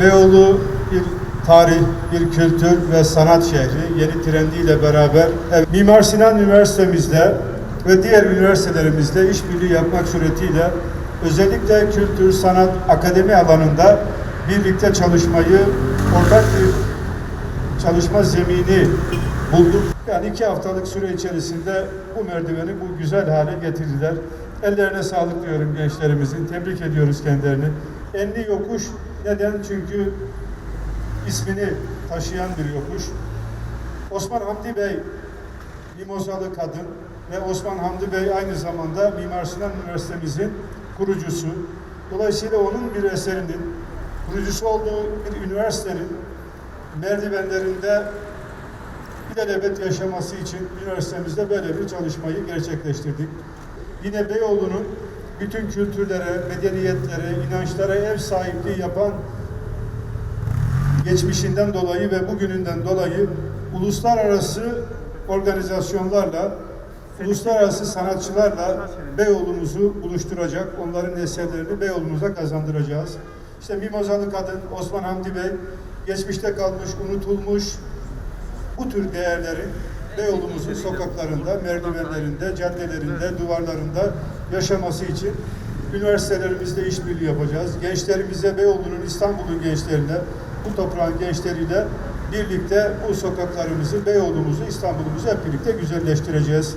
Beyoğlu bir tarih, bir kültür ve sanat şehri yeni trendiyle beraber Mimar Sinan Üniversitemizde ve diğer üniversitelerimizde işbirliği yapmak suretiyle özellikle kültür, sanat, akademi alanında birlikte çalışmayı ortak bir çalışma zemini bulduk. Yani iki haftalık süre içerisinde bu merdiveni bu güzel hale getirdiler. Ellerine sağlık diyorum gençlerimizin. Tebrik ediyoruz kendilerini. Enli yokuş neden? Çünkü ismini taşıyan bir yokuş. Osman Hamdi Bey Mimozalı kadın ve Osman Hamdi Bey aynı zamanda Mimar Sinan Üniversitemizin kurucusu. Dolayısıyla onun bir eserinin kurucusu olduğu bir üniversitenin merdivenlerinde ilelebet yaşaması için üniversitemizde böyle bir çalışmayı gerçekleştirdik. Yine Beyoğlu'nun bütün kültürlere, medeniyetlere, inançlara ev sahipliği yapan geçmişinden dolayı ve bugününden dolayı uluslararası organizasyonlarla, uluslararası sanatçılarla Beyoğlu'muzu buluşturacak, onların eserlerini Beyoğlu'muza kazandıracağız. İşte Mimozalı Kadın, Osman Hamdi Bey, geçmişte kalmış, unutulmuş bu tür değerlerin Beyoğlu'muzun sokaklarında, merdivenlerinde, caddelerinde, duvarlarında yaşaması için üniversitelerimizde işbirliği yapacağız. Gençlerimize, Beyoğlu'nun, İstanbul'un gençlerine, bu toprağın gençleriyle birlikte bu sokaklarımızı, Beyoğlu'muzu, İstanbul'umuzu hep birlikte güzelleştireceğiz.